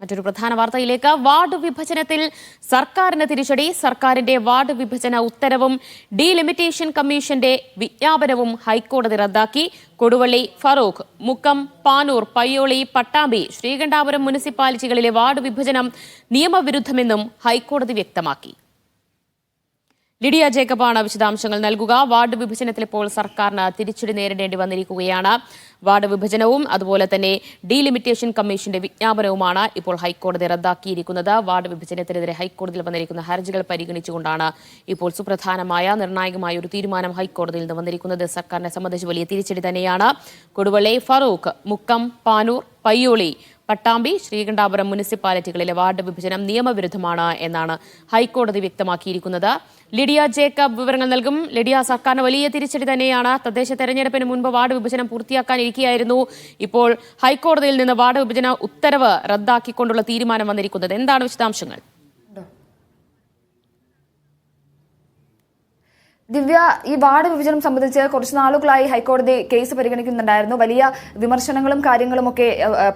മറ്റൊരു പ്രധാന വാർത്തയിലേക്ക്. വാർഡ് വിഭജനത്തിൽ സർക്കാരിന് തിരിച്ചടി. സർക്കാരിന്റെ വാർഡ് വിഭജന ഉത്തരവും ഡീലിമിറ്റേഷൻ കമ്മീഷന്റെ വിജ്ഞാപനവും ഹൈക്കോടതി റദ്ദാക്കി. കൊടുവള്ളി ഫറൂഖ് മുക്കം പാനൂർ പയ്യോളി പട്ടാമ്പി ശ്രീകണ്ഠാപുരം മുനിസിപ്പാലിറ്റികളിലെ വാർഡ് വിഭജനം നിയമവിരുദ്ധമെന്നും ഹൈക്കോടതി വ്യക്തമാക്കി. ലിഡിയ ജേക്കബാണ് വിശദാംശങ്ങൾ നൽകുക. വാർഡ് വിഭജനത്തിൽ ഇപ്പോൾ സർക്കാരിന് തിരിച്ചടി നേരിടേണ്ടി വന്നിരിക്കുകയാണ്. വാർഡ് വിഭജനവും അതുപോലെ തന്നെ ഡീലിമിറ്റേഷൻ കമ്മീഷന്റെ വിജ്ഞാപനവുമാണ് ഇപ്പോൾ ഹൈക്കോടതി റദ്ദാക്കിയിരിക്കുന്നത്. വാർഡ് വിഭജനത്തിനെതിരെ ഹൈക്കോടതിയിൽ വന്നിരിക്കുന്ന ഹർജികൾ പരിഗണിച്ചുകൊണ്ടാണ് ഇപ്പോൾ സുപ്രധാനമായ നിർണായകമായ ഒരു തീരുമാനം ഹൈക്കോടതിയിൽ നിന്ന് വന്നിരിക്കുന്നത്. സർക്കാരിനെ സംബന്ധിച്ച് വലിയ തിരിച്ചടി തന്നെയാണ്. കൊടുവള്ളി ഫറൂഖ് മുക്കം പാനൂർ പയ്യോളി പട്ടാമ്പി ശ്രീകണ്ഠാപുരം മുനിസിപ്പാലിറ്റികളിലെ വാർഡ് വിഭജനം നിയമവിരുദ്ധമാണ് എന്നാണ് ഹൈക്കോടതി വ്യക്തമാക്കിയിരിക്കുന്നത്. ലിഡിയ ജേക്കബ് വിവരങ്ങൾ നൽകും. ലിഡിയ സർക്കാരിന് വലിയ തിരിച്ചടി തന്നെയാണ്. തദ്ദേശ തെരഞ്ഞെടുപ്പിന് മുൻപ് വാർഡ് വിഭജനം പൂർത്തിയാക്കാനിരിക്കുകയായിരുന്നു ഇപ്പോൾ ഹൈക്കോടതിയിൽ നിന്ന് വാർഡ് വിഭജന ഉത്തരവ് റദ്ദാക്കിക്കൊണ്ടുള്ള തീരുമാനം വന്നിരിക്കുന്നത്. എന്താണ് വിശദാംശങ്ങൾ? ദിവ്യ ഈ വാർഡ് വിഭജനം സംബന്ധിച്ച് കുറച്ച് നാളുകളായി ഹൈക്കോടതി കേസ് പരിഗണിക്കുന്നുണ്ടായിരുന്നു. വലിയ വിമർശനങ്ങളും കാര്യങ്ങളും ഒക്കെ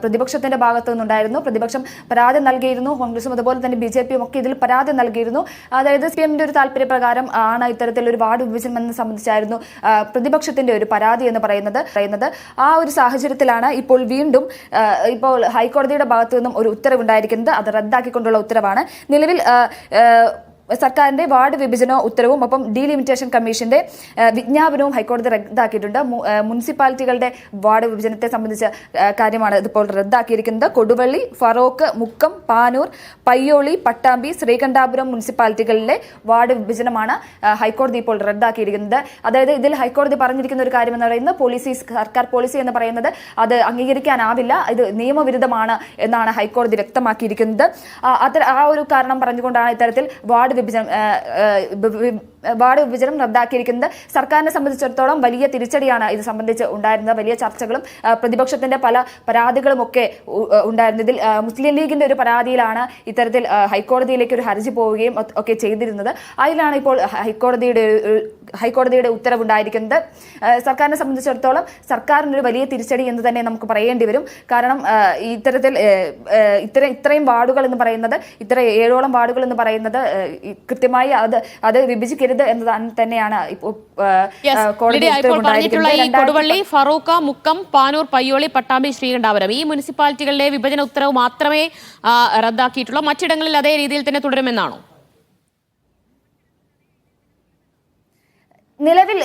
പ്രതിപക്ഷത്തിന്റെ ഭാഗത്തു നിന്നുണ്ടായിരുന്നു. പ്രതിപക്ഷം പരാതി നൽകിയിരുന്നു. കോൺഗ്രസും അതുപോലെ തന്നെ ബി ജെ പിയും ഒക്കെ ഇതിൽ പരാതി നൽകിയിരുന്നു. അതായത് സി എമ്മിന്റെ ഒരു താല്പര്യപ്രകാരം ആണ് ഇത്തരത്തിൽ ഒരു വാർഡ് വിഭജനം എന്ന് സംബന്ധിച്ചായിരുന്നു പ്രതിപക്ഷത്തിന്റെ ഒരു പരാതി എന്ന് പറയുന്നത് പറയുന്നത്. ആ ഒരു സാഹചര്യത്തിലാണ് ഇപ്പോൾ വീണ്ടും ഇപ്പോൾ ഹൈക്കോടതിയുടെ ഭാഗത്തു നിന്നും ഒരു ഉത്തരവുണ്ടായിരിക്കുന്നത്. അത് റദ്ദാക്കിക്കൊണ്ടുള്ള ഉത്തരവാണ്. നിലവിൽ സർക്കാരിന്റെ വാർഡ് വിഭജന ഉത്തരവും ഒപ്പം ഡീലിമിറ്റേഷൻ കമ്മീഷന്റെ വിജ്ഞാപനവും ഹൈക്കോടതി റദ്ദാക്കിയിട്ടുണ്ട്. മുനിസിപ്പാലിറ്റികളുടെ വാർഡ് വിഭജനത്തെ സംബന്ധിച്ച കാര്യമാണ് ഇതിപ്പോൾ റദ്ദാക്കിയിരിക്കുന്നത്. കൊടുവള്ളി ഫറോക്ക് മുക്കം പാനൂർ പയ്യോളി പട്ടാമ്പി ശ്രീകണ്ഠാപുരം മുനിസിപ്പാലിറ്റികളിലെ വാർഡ് വിഭജനമാണ് ഹൈക്കോടതി ഇപ്പോൾ റദ്ദാക്കിയിരിക്കുന്നത്. അതായത് ഇതിൽ ഹൈക്കോടതി പറഞ്ഞിരിക്കുന്ന ഒരു കാര്യം എന്ന് പറയുന്നത് പോളിസി സർക്കാർ പോളിസി എന്ന് പറയുന്നത് അത് അംഗീകരിക്കാനാവില്ല. ഇത് നിയമവിരുദ്ധമാണ് എന്നാണ് ഹൈക്കോടതി വ്യക്തമാക്കിയിരിക്കുന്നത്. ആ, ഒരു കാരണം പറഞ്ഞുകൊണ്ടാണ് ഇത്തരത്തിൽ വാർഡ് വിഭജനം വാർഡ് വിഭജനം റദ്ദാക്കിയിരിക്കുന്നത് സർക്കാരിനെ സംബന്ധിച്ചിടത്തോളം വലിയ തിരിച്ചടിയാണ് ഇത് സംബന്ധിച്ച് ഉണ്ടായിരുന്നത്. വലിയ ചർച്ചകളും പ്രതിപക്ഷത്തിന്റെ പല പരാതികളും ഒക്കെ ഉണ്ടായിരുന്നതിൽ മുസ്ലിം ലീഗിന്റെ ഒരു പരാതിയിലാണ് ഇത്തരത്തിൽ ഹൈക്കോടതിയിലേക്ക് ഒരു ഹർജി പോവുകയും ഒക്കെ ചെയ്തിരുന്നത്. അതിലാണ് ഇപ്പോൾ ഹൈക്കോടതിയുടെ ഹൈക്കോടതിയുടെ ഉത്തരവുണ്ടായിരിക്കുന്നത്. സർക്കാരിനെ സംബന്ധിച്ചിടത്തോളം സർക്കാരിനൊരു വലിയ തിരിച്ചടി എന്ന് തന്നെ നമുക്ക് പറയേണ്ടി വരും. കാരണം ഇത്തരത്തിൽ ഇത്ര ഇത്രയും വാർഡുകൾ എന്ന് പറയുന്നത് ഇത്ര ഏഴോളം വാർഡുകൾ എന്ന് പറയുന്നത് കൃത്യമായി അത് അത് വിഭജിക്കരുത് തന്നെയാണ് ഇപ്പോൾ പറഞ്ഞിട്ടുള്ള ഉത്തരവുണ്ടായിരിക്കുന്നത് ഈ കൊടുവള്ളി ഫറൂഖ മുക്കം പാനൂർ പയ്യോളി പട്ടാമ്പി ശ്രീകണ്ഠാപുരം ഈ മുനിസിപ്പാലിറ്റികളിലെ വിഭജന ഉത്തരവ് മാത്രമേ റദ്ദാക്കിയിട്ടുള്ളൂ. മറ്റിടങ്ങളിൽ അതേ രീതിയിൽ തന്നെ തുടരുമെന്നാണോ? നിലവിൽ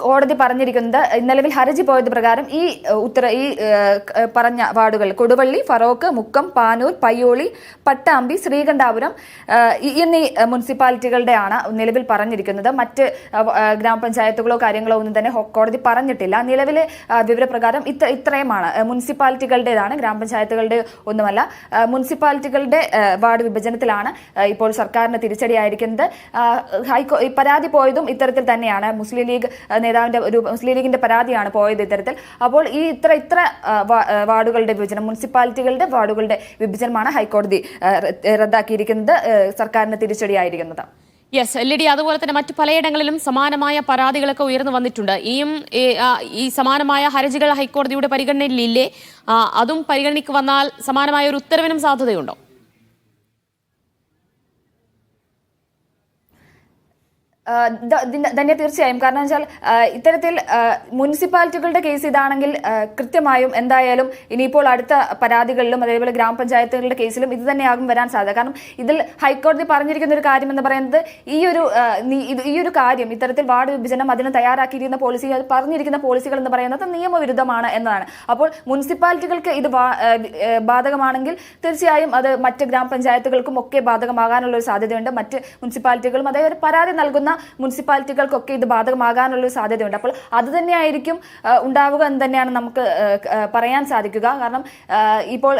കോടതി പറഞ്ഞിരിക്കുന്നത് നിലവിൽ ഹർജി പോയത് പ്രകാരം ഈ ഉത്തര ഈ പറഞ്ഞ വാർഡുകൾ കൊടുവള്ളി ഫറോക്ക് മുക്കം പാനൂർ പയ്യോളി പട്ടാമ്പി ശ്രീകണ്ഠാപുരം എന്നീ മുനിസിപ്പാലിറ്റികളുടെയാണ് നിലവിൽ പറഞ്ഞിരിക്കുന്നത്. മറ്റ് ഗ്രാമപഞ്ചായത്തുകളോ കാര്യങ്ങളോ ഒന്നും തന്നെ കോടതി പറഞ്ഞിട്ടില്ല. നിലവിലെ വിവരപ്രകാരം ഇത്ര ഇത്രയുമാണ്. മുനിസിപ്പാലിറ്റികളുടേതാണ് ഗ്രാമപഞ്ചായത്തുകളുടെ ഒന്നുമല്ല. മുനിസിപ്പാലിറ്റികളുടെ വാർഡ് വിഭജനത്തിലാണ് ഇപ്പോൾ സർക്കാരിന് തിരിച്ചടിയായിരിക്കുന്നത്. ഹൈക്കോ പരാതി പോയതും ഇത്തരത്തിൽ തന്നെയാണ്. മുസ്ലിം ലീഗ് നേതാവിന്റെ ഒരു മുസ്ലിം ലീഗിന്റെ പരാതിയാണ് പോയത് ഇത്തരത്തിൽ. അപ്പോൾ ഈ ഇത്ര ഇത്ര വാർഡുകളുടെ വിഭജനം മുനിസിപ്പാലിറ്റികളുടെ വാർഡുകളുടെ വിഭജനമാണ് ഹൈക്കോടതി റദ്ദാക്കിയിരിക്കുന്നത് സർക്കാരിന് തിരിച്ചടിയായിരിക്കുന്നത്. യെസ് ലിഡി അതുപോലെ തന്നെ മറ്റു പലയിടങ്ങളിലും സമാനമായ പരാതികളൊക്കെ ഉയർന്നു വന്നിട്ടുണ്ട്. ഈയും ഈ, സമാനമായ ഹർജികൾ ഹൈക്കോടതിയുടെ പരിഗണനയിലില്ലേ? അതും പരിഗണനയ്ക്ക് വന്നാൽ സമാനമായ ഒരു ഉത്തരവിനും സാധ്യതയുണ്ടോ? ദിന- തീർച്ചയായും. കാരണം വെച്ചാൽ ഇത്തരത്തിൽ മുനിസിപ്പാലിറ്റികളുടെ കേസ് ഇതാണെങ്കിൽ കൃത്യമായും എന്തായാലും ഇനിയിപ്പോൾ അടുത്ത പരാതികളിലും അതേപോലെ ഗ്രാമപഞ്ചായത്തുകളുടെ കേസിലും ഇത് തന്നെയാകും വരാൻ സാധ്യത. കാരണം ഇതിൽ ഹൈക്കോടതി പറഞ്ഞിരിക്കുന്ന ഒരു കാര്യം എന്ന് പറയുന്നത് ഈ ഒരു ഈ ഒരു കാര്യം ഇത്തരത്തിൽ വാർഡ് വിഭജനം അതിന് തയ്യാറാക്കിയിരിക്കുന്ന പോളിസി പറഞ്ഞിരിക്കുന്ന പോളിസികൾ എന്ന് പറയുന്നത് നിയമവിരുദ്ധമാണ് എന്നതാണ്. അപ്പോൾ മുനിസിപ്പാലിറ്റികൾക്ക് ഇത് ബാധകമാണെങ്കിൽ തീർച്ചയായും അത് മറ്റ് ഗ്രാമപഞ്ചായത്തുകൾക്കും ഒക്കെ ബാധകമാകാനുള്ള ഒരു സാധ്യതയുണ്ട്. മറ്റ് മുനിസിപ്പാലിറ്റികളും അതേപോലെ പരാതി നൽകുന്ന മുനിസിപ്പാലിറ്റികൾക്കൊക്കെ ഇത് ബാധകമാകാനുള്ള ഒരു സാധ്യതയുണ്ട്. അപ്പോൾ അത് തന്നെയായിരിക്കും ഉണ്ടാവുക എന്ന് തന്നെയാണ് നമുക്ക് പറയാൻ സാധിക്കുക. കാരണം ഇപ്പോൾ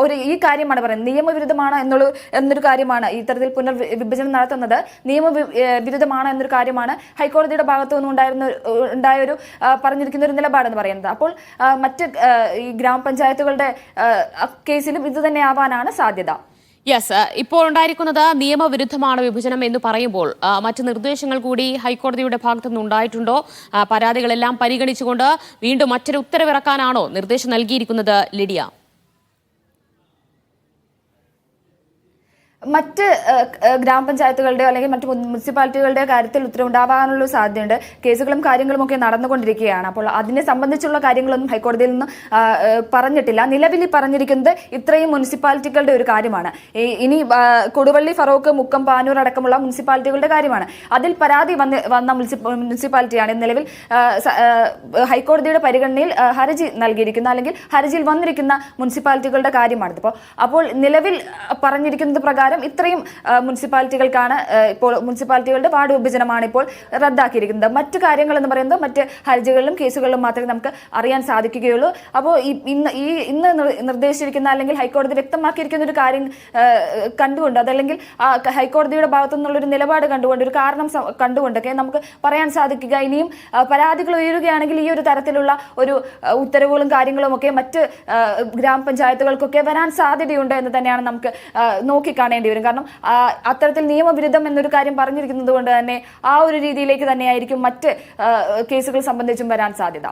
ഒരു ഈ കാര്യമാണ് പറയുന്നത്. നിയമവിരുദ്ധമാണ് എന്നുള്ള എന്നൊരു കാര്യമാണ് ഇത്തരത്തിൽ പുനർ വിഭജനം നടത്തുന്നത്. നിയമ വിരുദ്ധമാണ് എന്നൊരു കാര്യമാണ് ഹൈക്കോടതിയുടെ ഭാഗത്തു നിന്നും ഉണ്ടായിരുന്ന ഉണ്ടായ ഒരു പറഞ്ഞിരിക്കുന്ന ഒരു നിലപാടെന്ന് പറയുന്നത്. അപ്പോൾ മറ്റ് ഈ ഗ്രാമപഞ്ചായത്തുകളുടെ കേസിലും ഇത് തന്നെ ആവാനാണ് സാധ്യത. യെസ് ഇപ്പോൾ ഉണ്ടായിരിക്കുന്നത് നിയമവിരുദ്ധമാണ് വിഭജനം എന്ന് പറയുമ്പോൾ മറ്റ് നിർദ്ദേശങ്ങൾ കൂടി ഹൈക്കോടതിയുടെ ഭാഗത്തു നിന്ന് ഉണ്ടായിട്ടുണ്ടോ? ആ, പരാതികളെല്ലാം പരിഗണിച്ചുകൊണ്ട് വീണ്ടും മറ്റൊരു ഉത്തരവിറക്കാനാണോ നിർദ്ദേശം നൽകിയിരിക്കുന്നത് ലിഡിയ? മറ്റ് ഗ്രാമപഞ്ചായത്തുകളുടെയോ അല്ലെങ്കിൽ മറ്റ് മുനിസിപ്പാലിറ്റികളുടെയോ കാര്യത്തിൽ ഉത്തരവുണ്ടാവാനുള്ള സാധ്യതയുണ്ട്. കേസുകളും കാര്യങ്ങളും ഒക്കെ നടന്നുകൊണ്ടിരിക്കുകയാണ്. അപ്പോൾ അതിനെ സംബന്ധിച്ചുള്ള കാര്യങ്ങളൊന്നും ഹൈക്കോടതിയിൽ നിന്ന് പറഞ്ഞിട്ടില്ല. നിലവിൽ പറഞ്ഞിരിക്കുന്നത് ഇത്രയും മുനിസിപ്പാലിറ്റികളുടെ ഒരു കാര്യമാണ്. ഇനി കൊടുവള്ളി ഫറോക്ക് മുക്കം പാനൂർ അടക്കമുള്ള മുനിസിപ്പാലിറ്റികളുടെ കാര്യമാണ്. അതിൽ പരാതി വന്ന് വന്ന മുനിസിപ്പാലിറ്റിയാണ് നിലവിൽ ഹൈക്കോടതിയുടെ പരിഗണനയിൽ ഹർജി നൽകിയിരിക്കുന്ന അല്ലെങ്കിൽ ഹർജിയിൽ വന്നിരിക്കുന്ന മുനിസിപ്പാലിറ്റികളുടെ കാര്യമാണിത് അപ്പോൾ അപ്പോൾ നിലവിൽ പറഞ്ഞിരിക്കുന്നത് പ്രകാരം ഇത്രയും മുനിസിപ്പാലിറ്റികൾക്കാണ് ഇപ്പോൾ മുനിസിപ്പാലിറ്റികളുടെ വാർഡ് വിഭജനമാണ് ഇപ്പോൾ റദ്ദാക്കിയിരിക്കുന്നത്. മറ്റു കാര്യങ്ങൾ എന്ന് പറയുന്നത് മറ്റ് ഹർജികളിലും കേസുകളിലും മാത്രമേ നമുക്ക് അറിയാൻ സാധിക്കുകയുള്ളൂ. അപ്പോൾ ഇന്ന് ഈ ഇന്ന് നിർദ്ദേശിച്ചിരിക്കുന്ന അല്ലെങ്കിൽ ഹൈക്കോടതി വ്യക്തമാക്കിയിരിക്കുന്ന ഒരു കാര്യം കണ്ടുകൊണ്ട് അതല്ലെങ്കിൽ ഹൈക്കോടതിയുടെ ഭാഗത്തു നിന്നുള്ളൊരു നിലപാട് കണ്ടുകൊണ്ട് ഒരു കാരണം കണ്ടുകൊണ്ടൊക്കെ നമുക്ക് പറയാൻ സാധിക്കുക. ഇനിയും പരാതികൾ ഉയരുകയാണെങ്കിൽ ഈ ഒരു തരത്തിലുള്ള ഒരു ഉത്തരവുകളും കാര്യങ്ങളും ഒക്കെ മറ്റ് ഗ്രാമപഞ്ചായത്തുകൾക്കൊക്കെ വരാൻ സാധ്യതയുണ്ട് എന്ന് തന്നെയാണ് നമുക്ക് ആ, നോക്കിക്കാണേണ്ടി വരും. കാരണം അത്തരത്തിൽ നിയമവിരുദ്ധം എന്നൊരു കാര്യം പറഞ്ഞിരിക്കുന്നത് കൊണ്ട് തന്നെ ആ ഒരു രീതിയിലേക്ക് തന്നെയായിരിക്കും മറ്റ് കേസുകൾ സംബന്ധിച്ചും വരാൻ സാധ്യത.